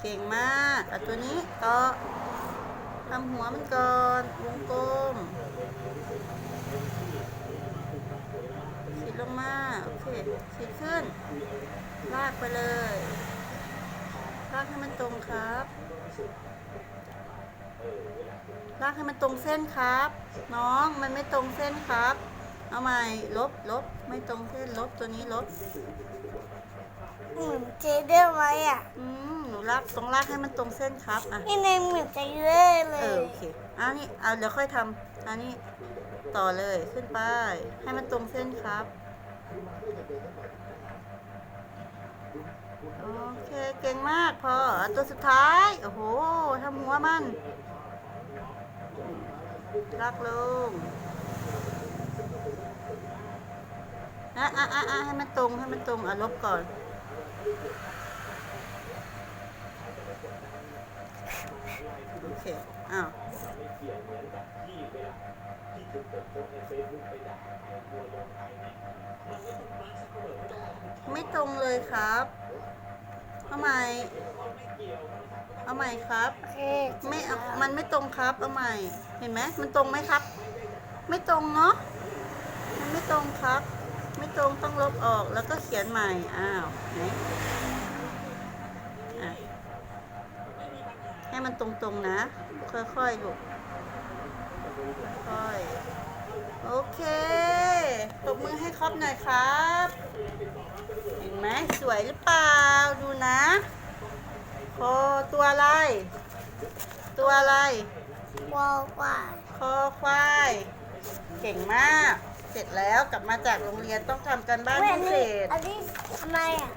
เก่งมากอะตัวนี้ต่อทำหัวมันก่อนวงกลมขีดลงมา โอเคขีดขึ้น ลากไปเลย ลากให้มันตรงครับ ลากให้มันตรงเส้นครับ น้องมันไม่ตรงเส้นครับ เอาใหม่ลบลบไม่ตรงเส้นลบตัวนี้ลบเหมือนเจเดอร์ไว้อะอืมหนูลากต้องลากให้มันตรงเส้นครับอะนี่ในเหมือนเจเดอร์เลเออยโอเคอันนี้เอาเดี๋ยวค่อยทำอันนี้ต่อเลยขึ้นไป ให้มันตรงเส้นครับโอเคเก่งมากพออะตัวสุดท้ายโอ้โหทำหัวมันลากลง นะอะอะอะให้มันตรงให้มันตรงอะลบก่อน โอเค อ้าวไม่ตรงเลยครับเอาใหม่เอาใหม่ครับ โอเคไม่เอามันไม่ตรงครับเอาใหม่ เห็นไหมมันตรงไหมครับ ไม่ตรงเนาะ มันไม่ตรงครับ ไม่ตรงต้องลบออกแล้วก็เขียนใหม่อ้าวไหนอะให้มันตรงๆนะ ค่อยๆลูกค่อยๆโอเคตบมือให้ครอบหน่อยครับ เห็นไหมสวยหรือเปล่าดูนะคอตัวอะไร ตัวอะไรวอลกว่าคอควาย เก่งมาก เสร็จแล้วกลับมาจากโรงเรียนต้องทำกันบ้านพิเศษ อันนี้ทำไมอะ